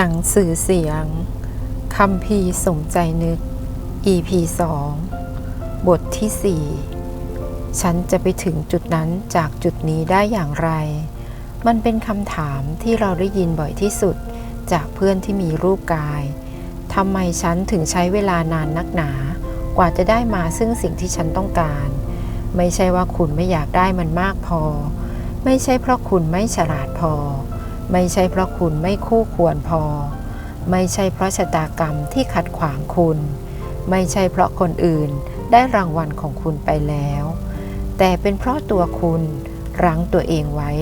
หนังสือเสียงคำพีร์สมใจนึก EP 2 บทที่ 4 ฉันจะไปถึงจุดนั้นจากจุดนี้ได้อย่างไร มันเป็นคำถามที่เราได้ยินบ่อยที่สุดจากเพื่อนที่มีรูปกาย ทำไมฉันถึงใช้เวลานานนักหนา กว่าจะได้มาซึ่งสิ่งที่ฉันต้องการ ไม่ใช่ว่าคุณไม่อยากได้มันมากพอ ไม่ใช่เพราะคุณไม่ฉลาดพอ ไม่ใช่เพราะคุณไม่คู่ควรพอ ไม่ใช่เพราะชะตากรรมที่ขัดขวางคุณ ไม่ใช่เพราะคนอื่นได้รางวัลของคุณไปแล้ว แต่เป็นเพราะตัวคุณรั้งตัวเองไว้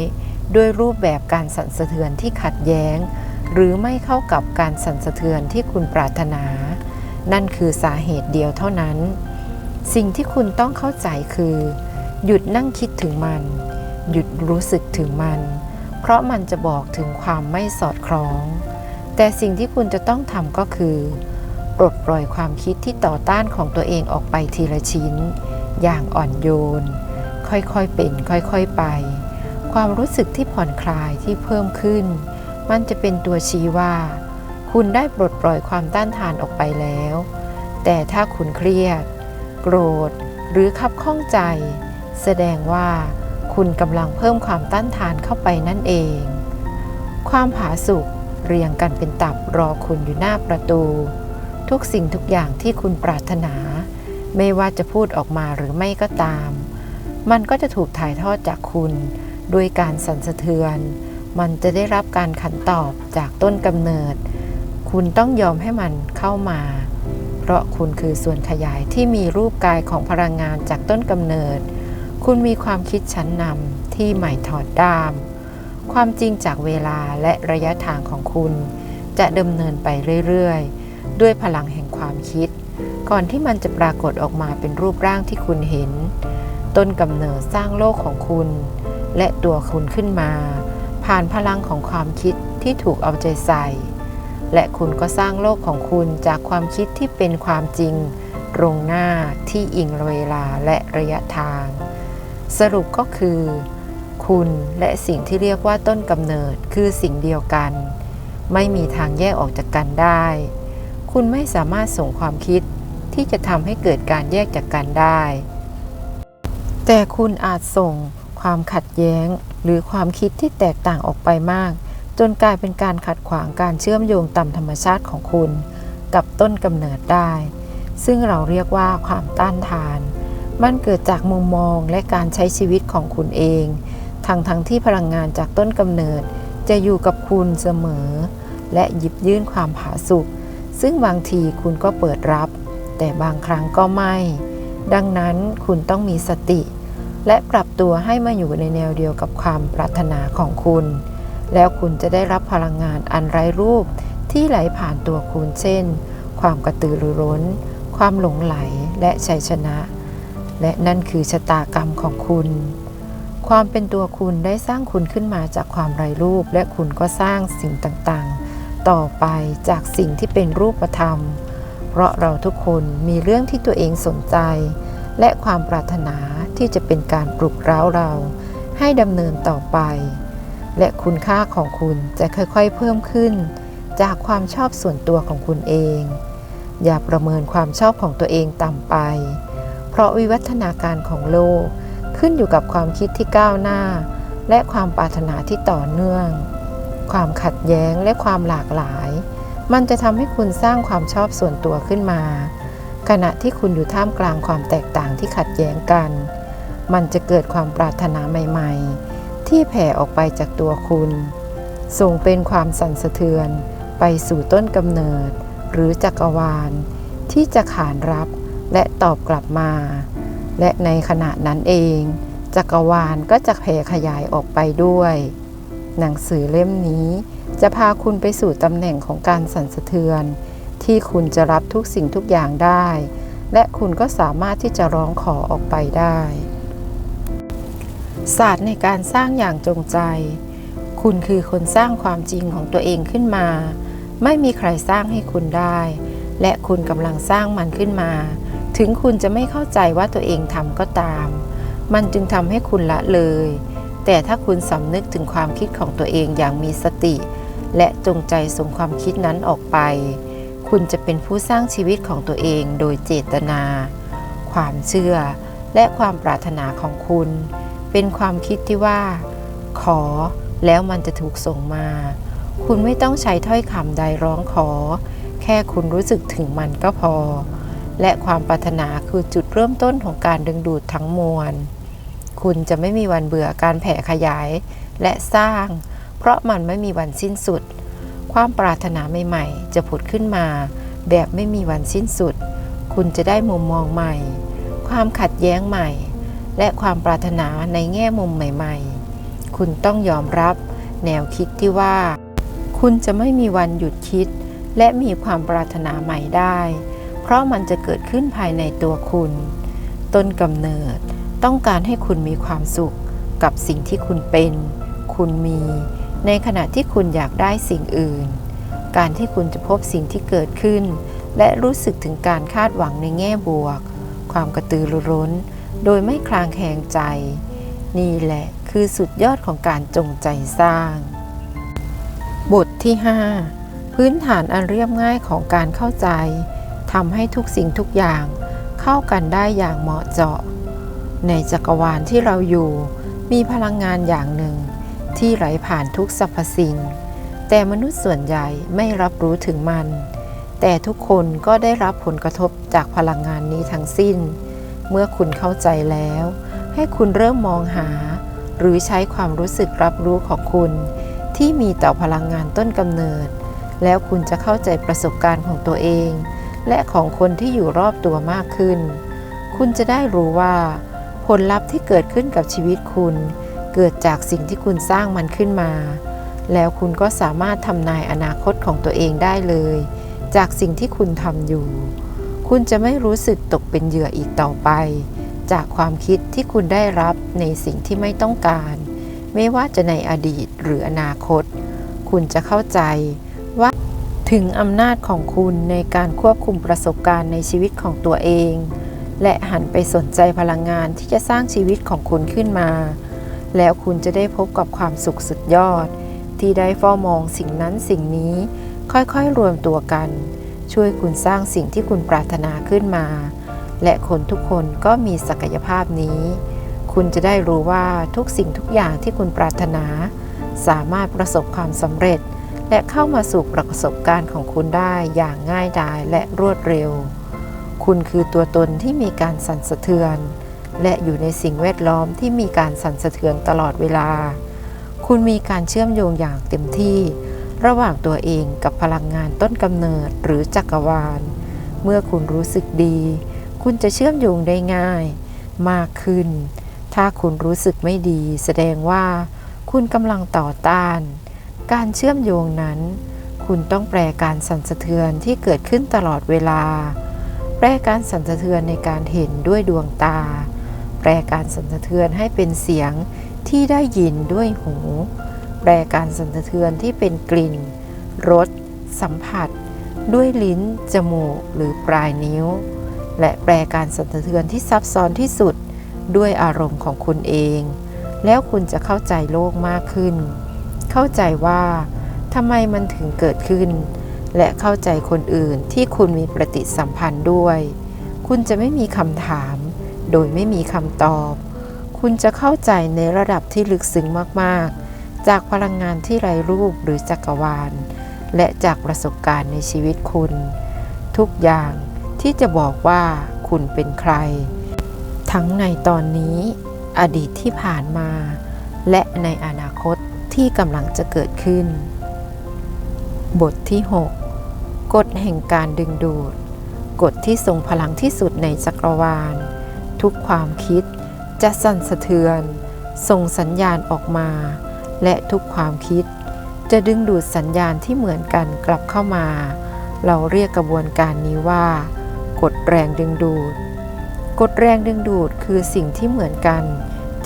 ด้วยรูปแบบการสั่นสะเทือนที่ขัดแย้ง หรือไม่เข้ากับการสั่นสะเทือนที่คุณปรารถนา นั่นคือสาเหตุเดียวเท่านั้น สิ่งที่คุณต้องเข้าใจคือ หยุดนั่งคิดถึงมัน หยุดรู้สึกถึงมัน เพราะมันจะบอกถึงความไม่สอดคล้อง แต่สิ่งที่คุณจะต้องทำก็คือปลดปล่อยความคิดที่ต่อต้านของตัวเองออกไปทีละชิ้น อย่างอ่อนโยน ค่อยๆเป็นค่อยๆไป ความรู้สึกที่ผ่อนคลายที่เพิ่มขึ้น มันจะเป็นตัวชี้ว่า คุณได้ปลดปล่อยความต้านทานออกไปแล้ว แต่ถ้าคุณเครียด โกรธ หรือขับข้องใจ แสดงว่า คุณกำลังเพิ่มความต้านทานเข้าไปนั่นเอง ความผาสุกเรียงกันเป็นตับรอคุณอยู่หน้าประตู ทุกสิ่งทุกอย่างที่คุณปรารถนา ไม่ว่าจะพูดออกมาหรือไม่ก็ตาม มันก็จะถูกถ่ายทอดจากคุณด้วยการสั่นสะเทือน มันจะได้รับการขันตอบจากต้นกำเนิด คุณต้องยอมให้มันเข้ามา เพราะคุณคือส่วนขยายที่มีรูปกายของพลังงานจากต้นกำเนิด คุณมีความคิดชั้นนำที่ใหม่ถอดด้าม ความจริงจากเวลาและระยะทางของคุณ จะดำเนินไปเรื่อยๆ ด้วยพลังแห่งความคิด ก่อนที่มันจะปรากฏออกมาเป็นรูปร่างที่คุณเห็น ต้นกำเนิดสร้างโลกของคุณ และตัวคุณขึ้นมา ผ่านพลังของความคิดที่ถูกเอาใจใส่ และคุณก็สร้างโลกของคุณจากความคิดที่เป็นความจริงตรงหน้าที่อิงเวลาและระยะทาง สรุปก็คือ คุณและสิ่งที่เรียกว่าต้นกำเนิดคือสิ่งเดียวกัน ไม่มีทางแยกออกจากกันได้ คุณไม่สามารถส่งความคิดที่จะทำให้เกิดการแยกจากกันได้ แต่คุณอาจส่งความขัดแย้งหรือความคิดที่แตกต่างออกไปมาก จนกลายเป็นการขัดขวางการเชื่อมโยงตามธรรมชาติของคุณ กับต้นกำเนิดได้ ซึ่งเราเรียกว่าความต้านทาน มันเกิดจากมุมมองและการใช้ชีวิตของคุณเอง ทั้งทั้งที่พลังงานจากต้นกำเนิดจะอยู่กับคุณเสมอ และหยิบยื่นความผาสุกซึ่งบางทีคุณก็เปิดรับ แต่บางครั้งก็ไม่ ดังนั้นคุณต้องมีสติ และปรับตัวให้มาอยู่ในแนวเดียวกับความปรารถนาของคุณ แล้วคุณจะได้รับพลังงานอันไร้รูปที่ไหลผ่านตัวคุณเช่น ความกระตือรือร้น ความหลงไหลและชัยชนะ และนั่นคือชะตากรรมของคุณ ความเป็นตัวคุณได้สร้างคุณขึ้นมาจากความไร้รูป และคุณก็สร้างสิ่งต่างๆ ต่อไปจากสิ่งที่เป็นรูปธรรม เพราะเราทุกคนมีเรื่องที่ตัวเองสนใจ และความปรารถนาที่จะเป็นการปลุกเร้าเรา ให้ดำเนินต่อไป และคุณค่าของคุณจะค่อยๆเพิ่มขึ้น จากความชอบส่วนตัวของคุณเอง อย่าประเมินความชอบของตัวเองต่ำไป เพราะวิวัฒนาการของโลกขึ้นอยู่กับความคิดที่ก้าวหน้า และความปรารถนาที่ต่อเนื่อง ความขัดแย้งและความหลากหลาย มันจะทำให้คุณสร้างความชอบส่วนตัวขึ้นมา ขณะที่คุณอยู่ท่ามกลางความแตกต่างที่ขัดแย้งกัน มันจะเกิดความปรารถนาใหม่ ๆ ที่แผ่ออกไปจากตัวคุณ ส่งเป็นความสั่นสะเทือน ไปสู่ต้นกำเนิด หรือจักรวาล ที่จะขานรับ และตอบกลับมา และในขณะนั้นเอง จักรวาลก็จะแผ่ขยายออกไปด้วย หนังสือเล่มนี้จะพาคุณไปสู่ตำแหน่งของการสั่นสะเทือน ที่คุณจะรับทุกสิ่งทุกอย่างได้ และคุณก็สามารถที่จะร้องขอออกไปได้ ศาสตร์ในการสร้างอย่างจงใจ คุณคือคนสร้างความจริงของตัวเองขึ้นมา ไม่มีใครสร้างให้คุณได้ และคุณกำลังสร้างมันขึ้นมา ถึงคุณจะไม่เข้าใจว่าตัวเองทำก็ตาม มันจึงทำให้คุณละเลย แต่ถ้าคุณสำนึกถึงความคิดของตัวเองอย่างมีสติ และจงใจส่งความคิดนั้นออกไป คุณจะเป็นผู้สร้างชีวิตของตัวเองโดยเจตนา ความเชื่อและความปรารถนาของคุณ เป็นความคิดที่ว่า ขอแล้วมันจะถูกส่งมา คุณไม่ต้องใช้ถ้อยคำใดร้องขอ แค่คุณรู้สึกถึงมันก็พอ และความปรารถนาคือจุดเริ่มต้นของการดึงดูดทั้งมวล คุณจะไม่มีวันเบื่อการแผ่ขยายและสร้าง เพราะมันไม่มีวันสิ้นสุด ความปรารถนาใหม่ๆ จะผุดขึ้นมา แบบไม่มีวันสิ้นสุด คุณจะได้มุมมองใหม่ ความขัดแย้งใหม่ และความปรารถนาในแง่มุมใหม่ๆ คุณต้องยอมรับ แนวคิดที่ว่า คุณจะไม่มีวันหยุดคิด และมีความปรารถนาใหม่ได้ เพราะมันจะเกิดขึ้นภายในตัวคุณ ต้นกำเนิดต้องการให้คุณมีความสุขกับสิ่งที่คุณเป็น คุณมี ในขณะที่คุณอยากได้สิ่งอื่น การที่คุณจะพบสิ่งที่เกิดขึ้น และรู้สึกถึงการคาดหวังในแง่บวก ความกระตือรือร้น โดยไม่คลางแคลงใจ นี่แหละคือสุดยอดของการจงใจสร้าง บทที่ 5 พื้นฐานอันเรียบง่ายของการเข้าใจ ทำให้ทุกสิ่งทุกอย่างเข้ากันได้อย่างเหมาะเจาะ ในจักรวาลที่เราอยู่มีพลังงานอย่างหนึ่ง ที่ไหลผ่านทุกสรรพสิ่ง แต่มนุษย์ส่วนใหญ่ไม่รับรู้ถึงมัน แต่ทุกคนก็ได้รับผลกระทบจากพลังงานนี้ทั้งสิ้น เมื่อคุณเข้าใจแล้ว ให้คุณเริ่มมองหา หรือใช้ความรู้สึกรับรู้ของคุณ ที่มีต่อพลังงานต้นกำเนิด แล้วคุณจะเข้าใจประสบการณ์ของตัวเอง และของคนที่อยู่รอบตัวมากขึ้น คุณจะได้รู้ว่า ผลลัพธ์ที่เกิดขึ้นกับชีวิตคุณ เกิดจากสิ่งที่คุณสร้างมันขึ้นมา แล้วคุณก็สามารถทำนายอนาคตของตัวเองได้เลย จากสิ่งที่คุณทำอยู่ คุณจะไม่รู้สึกตกเป็นเหยื่ออีกต่อไป จากความคิดที่คุณได้รับในสิ่งที่ไม่ต้องการ ไม่ว่าจะในอดีตหรืออนาคต คุณจะเข้าใจ ถึงอำนาจของคุณในการควบคุมประสบการณ์ในชีวิตของตัวเอง และหันไปสนใจพลังงานที่จะสร้างชีวิตของคุณขึ้นมา แล้วคุณจะได้พบกับความสุขสุดยอด ที่ได้เฝ้ามองสิ่งนั้นสิ่งนี้ ค่อยๆรวมตัวกัน ช่วยคุณสร้างสิ่งที่คุณปรารถนาขึ้นมา และคนทุกคนก็มีศักยภาพนี้ คุณจะได้รู้ว่าทุกสิ่งทุกอย่างที่คุณปรารถนา สามารถประสบความสำเร็จ และเข้ามาสู่ประสบการณ์ของคุณได้อย่างง่ายดายและรวดเร็ว คุณคือตัวตนที่มีการสั่นสะเทือน และอยู่ในสิ่งแวดล้อมที่มีการสั่นสะเทือนตลอดเวลา คุณมีการเชื่อมโยงอย่างเต็มที่ ระหว่างตัวเองกับพลังงานต้นกำเนิดหรือจักรวาล เมื่อคุณรู้สึกดี คุณจะเชื่อมโยงได้ง่าย มากขึ้น ถ้าคุณรู้สึกไม่ดี แสดงว่า คุณกำลังต่อต้าน การเชื่อมโยงนั้น คุณต้องแปลการสั่นสะเทือนที่เกิดขึ้นตลอดเวลา แปลการสั่นสะเทือนในการเห็นด้วยดวงตา แปลการสั่นสะเทือนให้เป็นเสียงที่ได้ยินด้วยหู แปลการสั่นสะเทือนที่เป็นกลิ่น รส สัมผัส ด้วยลิ้น จมูก หรือปลายนิ้ว และแปลการสั่นสะเทือนที่ซับซ้อนที่สุด ด้วยอารมณ์ของคุณเอง แล้วคุณจะเข้าใจโลกมากขึ้น เข้าใจว่าทำไมมันถึงเกิดขึ้น และเข้าใจคนอื่นที่คุณมีปฏิสัมพันธ์ด้วย คุณจะไม่มีคำถาม โดยไม่มีคำตอบ คุณจะเข้าใจในระดับที่ลึกซึ้งมากๆ จากพลังงานที่ไร้รูปหรือจักรวาล และจากประสบการณ์ในชีวิตคุณ ทุกอย่างที่จะบอกว่าคุณเป็นใคร ทั้งในตอนนี้ อดีตที่ผ่านมา และในอนาคต ที่กำลังจะเกิดขึ้น บทที่ 6 กฎแห่งการดึงดูด กฎที่ทรงพลังที่สุดในจักรวาล ทุกความคิดจะสั่นสะเทือน ส่งสัญญาณออกมา และทุกความคิด จะดึงดูดสัญญาณที่เหมือนกันกลับเข้ามา เราเรียกกระบวนการนี้ว่า กฎแรงดึงดูด กฎแรงดึงดูดคือสิ่งที่เหมือนกัน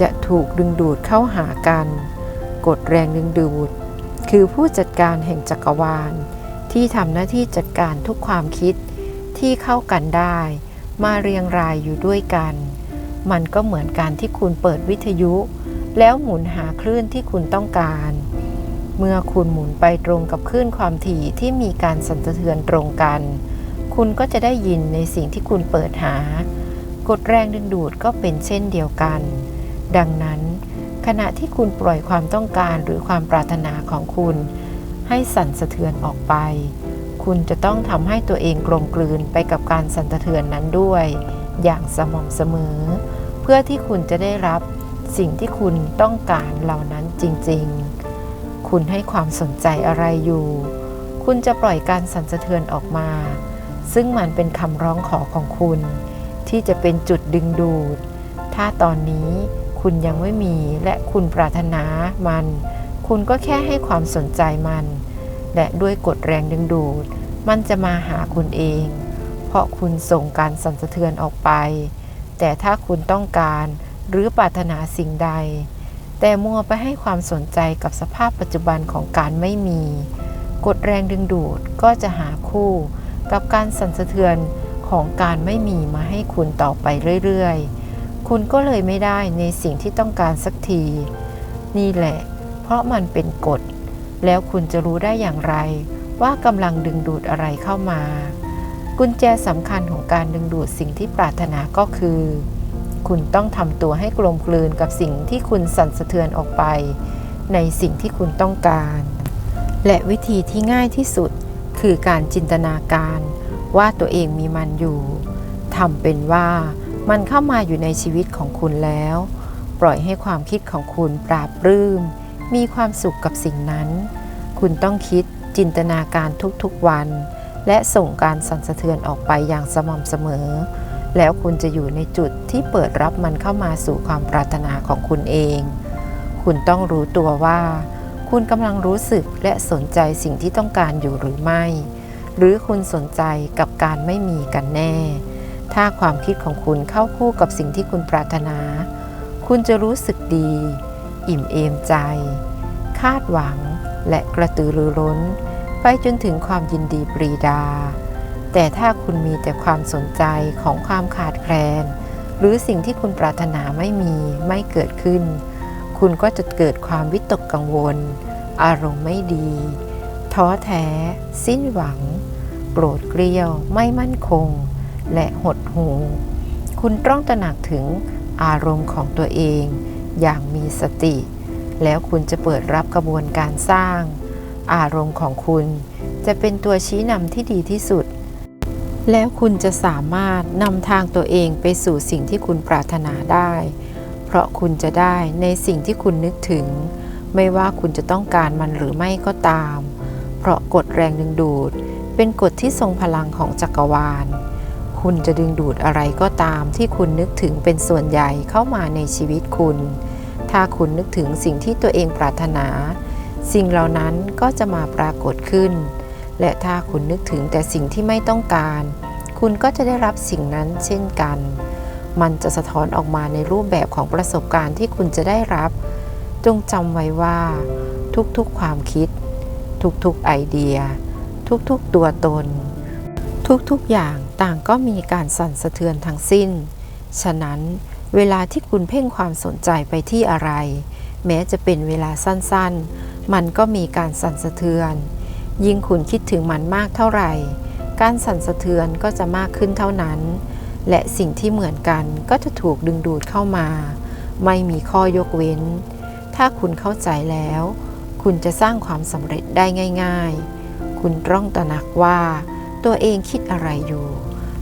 จะถูกดึงดูดเข้าหากัน กฎแรงดึงดูด คือผู้จัดการแห่งจักรวาล ที่ทำหน้าที่จัดการทุกความคิดที่เข้ากันได้ มาเรียงรายอยู่ด้วยกัน มันก็เหมือนการที่คุณเปิดวิทยุ แล้วหมุนหาคลื่นที่คุณต้องการ เมื่อคุณหมุนไปตรงกับคลื่นความถี่ที่มีการสั่นสะเทือนตรงกัน คุณก็จะได้ยินในสิ่งที่คุณเปิดหากฎแรงดึงดูดก็เป็นเช่นเดียวกัน ดังนั้น ขณะที่คุณปล่อยความต้องการหรือความปรารถนาของคุณ ให้สั่นสะเทือนออกไป คุณจะต้องทำให้ตัวเองกลมกลืนไปกับการสั่นสะเทือนนั้นด้วย อย่างสม่ำเสมอ เพื่อที่คุณจะได้รับสิ่งที่คุณต้องการเหล่านั้นจริงๆ คุณให้ความสนใจอะไรอยู่ คุณจะปล่อยการสั่นสะเทือนออกมา ซึ่งมันเป็นคำร้องขอของคุณ ที่จะเป็นจุดดึงดูด ถ้าตอนนี้ คุณยังไม่มีและคุณปรารถนามัน คุณก็แค่ให้ความสนใจมัน และด้วยกฎแรงดึงดูด มันจะมาหาคุณเอง เพราะคุณส่งการสั่นสะเทือนออกไป แต่ถ้าคุณต้องการหรือปรารถนาสิ่งใด แต่มัวไปให้ความสนใจกับสภาพปัจจุบันของการไม่มี กฎแรงดึงดูดก็จะหาคู่กับการสั่นสะเทือนของการไม่มีมาให้คุณต่อไปเรื่อยๆ คุณก็เลยไม่ได้ในสิ่งที่ต้องการสักที นี่แหละ เพราะมันเป็นกฎ แล้วคุณจะรู้ได้อย่างไร ว่ากำลังดึงดูดอะไรเข้ามา กุญแจสำคัญของการดึงดูดสิ่งที่ปรารถนาก็คือ คุณต้องทำตัวให้กลมกลืนกับสิ่งที่คุณสั่นสะเทือนออกไป ในสิ่งที่คุณต้องการ และวิธีที่ง่ายที่สุดคือการจินตนาการ ว่าตัวเองมีมันอยู่ทำเป็นว่า มันเข้ามาอยู่ในชีวิตของคุณแล้ว ปล่อยให้ความคิดของคุณปราบรื้ม มีความสุขกับสิ่งนั้น คุณต้องคิดจินตนาการทุกๆวัน และส่งการสั่นสะเทือนออกไปอย่างสม่ำเสมอ แล้วคุณจะอยู่ในจุดที่เปิดรับมันเข้ามาสู่ความปรารถนาของคุณเอง คุณต้องรู้ตัวว่า คุณกำลังรู้สึกและสนใจสิ่งที่ต้องการอยู่หรือไม่ หรือคุณสนใจกับการไม่มีกันแน่ ถ้าความคิดของคุณเข้าคู่กับสิ่งที่คุณปรารถนา คุณจะรู้สึกดี อิ่มเอมใจ คาดหวังและกระตือรือร้น ไปจนถึงความยินดีปรีดา แต่ถ้าคุณมีแต่ความสนใจของความขาดแคลน หรือสิ่งที่คุณปรารถนาไม่มีไม่เกิดขึ้น คุณก็จะเกิดความวิตกกังวล อารมณ์ไม่ดี ท้อแท้ สิ้นหวัง โกรธเกลียว ไม่มั่นคง และหดหูคุณต้องตระหนักถึงอารมณ์ของตัวเอง อย่างมีสติ แล้วคุณจะเปิดรับกระบวนการสร้าง อารมณ์ของคุณจะเป็นตัวชี้นำที่ดีที่สุด แล้วคุณจะสามารถนำทางตัวเองไปสู่สิ่งที่คุณปรารถนาได้ เพราะคุณจะได้ในสิ่งที่คุณนึกถึง ไม่ว่าคุณจะต้องการมันหรือไม่ก็ตาม เพราะกฎแรงดึงดูด เป็นกฎที่ทรงพลังของจักรวาล คุณจะดึงดูดอะไรก็ตามที่คุณนึกถึงเป็นส่วนใหญ่เข้ามาในชีวิตคุณ ถ้าคุณนึกถึงสิ่งที่ตัวเองปรารถนา สิ่งเหล่านั้นก็จะมาปรากฏขึ้น และถ้าคุณนึกถึงแต่สิ่งที่ไม่ต้องการ คุณก็จะได้รับสิ่งนั้นเช่นกัน มันจะสะท้อนออกมาในรูปแบบของประสบการณ์ที่คุณจะได้รับ จงจำไว้ว่า ทุกๆความคิด ทุกๆไอเดีย ทุกๆตัวตน ทุกๆอย่างต่างก็มีการสั่นสะเทือนทั้งสิ้น ฉะนั้นเวลาที่คุณเพ่งความสนใจไปที่อะไร แม้จะเป็นเวลาสั้นๆ มันก็มีการสั่นสะเทือน ยิ่งคุณคิดถึงมันมากเท่าไหร่ การสั่นสะเทือนก็จะมากขึ้นเท่านั้น และสิ่งที่เหมือนกันก็จะถูกดึงดูดเข้ามา ไม่มีข้อยกเว้น ถ้าคุณเข้าใจแล้ว คุณจะสร้างความสำเร็จได้ง่าย ๆ คุณต้องตระหนักว่า ตัวเองคิดอะไรอยู่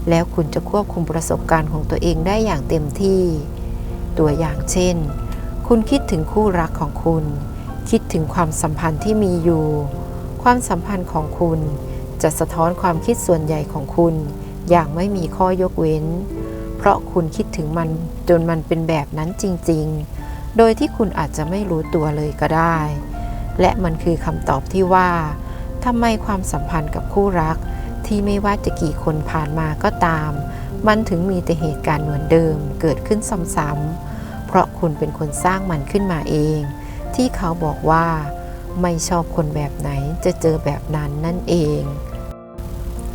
แล้วคุณจะควบคุมประสบการณ์ของตัวเองได้อย่างเต็มที่ ตัวอย่างเช่น คุณคิดถึงคู่รักของคุณ คิดถึงความสัมพันธ์ที่มีอยู่ ความสัมพันธ์ของคุณจะสะท้อนความคิดส่วนใหญ่ของคุณ อย่างไม่มีข้อยกเว้น เพราะคุณคิดถึงมันจนมันเป็นแบบนั้นจริง ๆ โดยที่คุณอาจจะไม่รู้ตัวเลยก็ได้ และมันคือคำตอบที่ว่าทำไมความสัมพันธ์กับคู่รัก ที่ไม่ว่าจะกี่คนผ่านมาก็ตาม มันถึงมีแต่เหตุการณ์เหมือนเดิมเกิดขึ้นซ้ำๆเพราะคุณเป็นคนสร้างมันขึ้นมาเอง ที่เขาบอกว่า ไม่ชอบคนแบบไหนจะเจอแบบนั้นนั่นเอง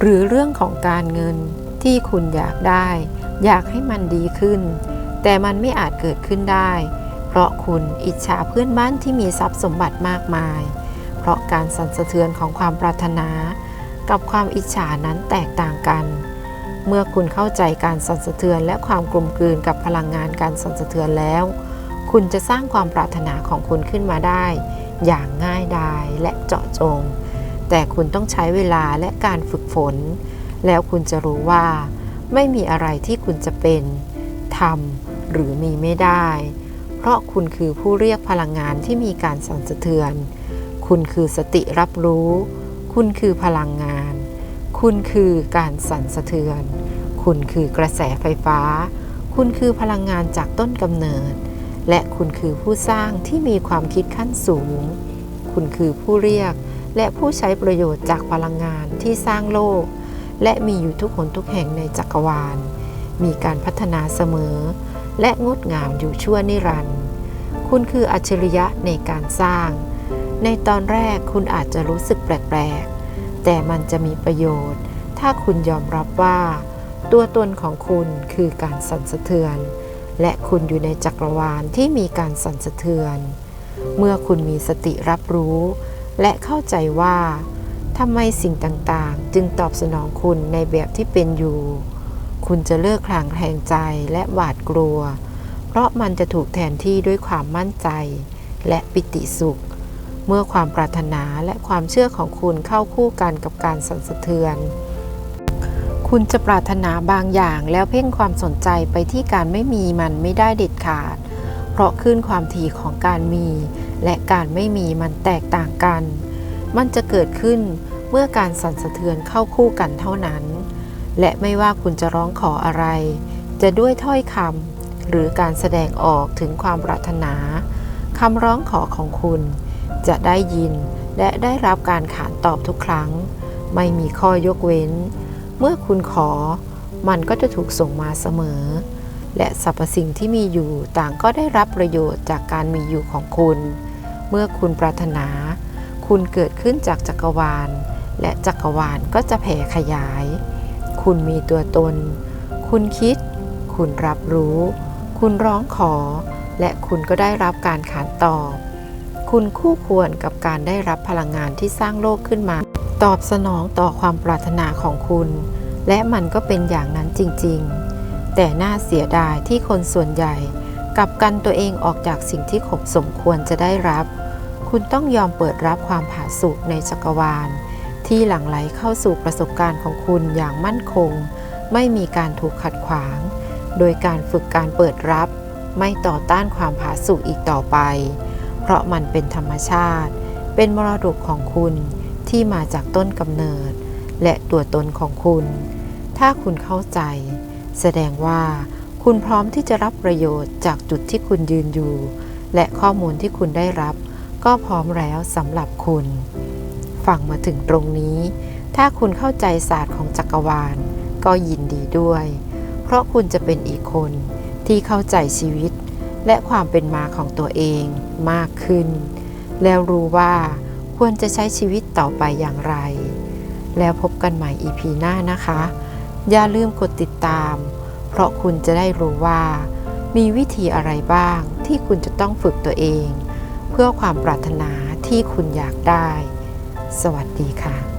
หรือเรื่องของการเงินที่คุณอยากได้ อยากให้มันดีขึ้น แต่มันไม่อาจเกิดขึ้นได้ เพราะคุณอิจฉาเพื่อนบ้านที่มีทรัพย์สมบัติมากมาย เพราะการสั่นสะเทือนของความปรารถนา กับความอิจฉานั้นแตกต่างกัน เมื่อคุณเข้าใจการสั่นสะเทือนและความกลมกลืนกับพลังงานการสั่นสะเทือนแล้ว คุณจะสร้างความปรารถนาของคุณขึ้นมาได้ อย่างง่ายดายและเจาะจง แต่คุณต้องใช้เวลาและการฝึกฝน แล้วคุณจะรู้ว่า ไม่มีอะไรที่คุณจะเป็นทำหรือมีไม่ได้ เพราะคุณคือผู้เรียกพลังงานที่มีการสั่นสะเทือน คุณคือสติรับรู้ คุณคือพลังงาน คุณคือการสั่นสะเทือน คุณคือกระแสไฟฟ้า คุณคือพลังงานจากต้นกำเนิด และคุณคือผู้สร้างที่มีความคิดขั้นสูง คุณคือผู้เรียกและผู้ใช้ประโยชน์จากพลังงานที่สร้างโลก และมีอยู่ทุกคนทุกแห่งในจักรวาล มีการพัฒนาเสมอ และงดงามอยู่ชั่วนิรันดร์ คุณคืออัจฉริยะในการสร้าง ในตอนแรกคุณอาจจะรู้สึกแปลกๆ แต่มันจะมีประโยชน์ ถ้าคุณยอมรับว่า ตัวตนของคุณคือการสั่นสะเทือน และคุณอยู่ในจักรวาลที่มีการสั่นสะเทือน เมื่อคุณมีสติรับรู้ และเข้าใจว่าทำไมสิ่งต่างๆ จึงตอบสนองคุณในแบบที่เป็นอยู่ คุณจะเลิกคลางแคลงใจและหวาดกลัว เพราะมันจะถูกแทนที่ด้วยความมั่นใจ และปิติสุข เมื่อความปรารถนาและความเชื่อของคุณเข้าคู่กันกับการสั่นสะเทือน คุณจะปรารถนาบางอย่างแล้วเพ่งความสนใจไปที่การไม่มีมันไม่ได้เด็ดขาด เพราะขึ้นความถี่ของการมี และการไม่มีมันแตกต่างกัน มันจะเกิดขึ้นเมื่อการสั่นสะเทือนเข้าคู่กันเท่านั้น และไม่ว่าคุณจะร้องขออะไร จะด้วยถ้อยคำหรือการแสดงออกถึงความปรารถนาคำร้องขอของคุณ จะได้ยินและได้รับการขานตอบทุกครั้ง ไม่มีข้อยกเว้น เมื่อคุณขอ มันก็จะถูกส่งมาเสมอ และสรรพสิ่งที่มีอยู่ต่างก็ได้รับประโยชน์จากการมีอยู่ของคุณ เมื่อคุณปรารถนา คุณเกิดขึ้นจากจักรวาล และจักรวาลก็จะแผ่ขยาย คุณมีตัวตน คุณคิด คุณรับรู้ คุณร้องขอ และคุณก็ได้รับการขานตอบ คุณคู่ควรกับการได้รับพลังงานที่สร้างโลกขึ้นมา ตอบสนองต่อความปรารถนาของคุณ และมันก็เป็นอย่างนั้นจริงๆ แต่น่าเสียดายที่คนส่วนใหญ่กับกันตัวเองออกจากสิ่งที่ขบสมควรจะได้รับ คุณต้องยอมเปิดรับความผาสุกในจักรวาล ที่หลั่งไหลเข้าสู่ประสบการณ์ของคุณอย่างมั่นคง ไม่มีการถูกขัดขวาง โดยการฝึกการเปิดรับ ไม่ต่อต้านความผาสุกอีกต่อไป เพราะมันเป็นธรรมชาติ เป็นมรดกของคุณที่มาจากต้นกำเนิด และตัวตนของคุณ ถ้าคุณเข้าใจ แสดงว่าคุณพร้อมที่จะรับประโยชน์จากจุดที่คุณยืนอยู่ และข้อมูลที่คุณได้รับ ก็พร้อมแล้วสำหรับคุณ ฟังมาถึงตรงนี้ ถ้าคุณเข้าใจศาสตร์ของจักรวาล ก็ยินดีด้วย เพราะคุณจะเป็นอีกคนที่เข้าใจชีวิต และความเป็นมาของตัวเองมากขึ้น แล้วรู้ว่าควรจะใช้ชีวิตต่อไปอย่างไร แล้วพบกันใหม่ EP หน้านะคะ อย่าลืมกดติดตาม เพราะคุณจะได้รู้ว่า มีวิธีอะไรบ้างที่คุณจะต้องฝึกตัวเอง เพื่อความปรารถนาที่คุณอยากได้ สวัสดีค่ะ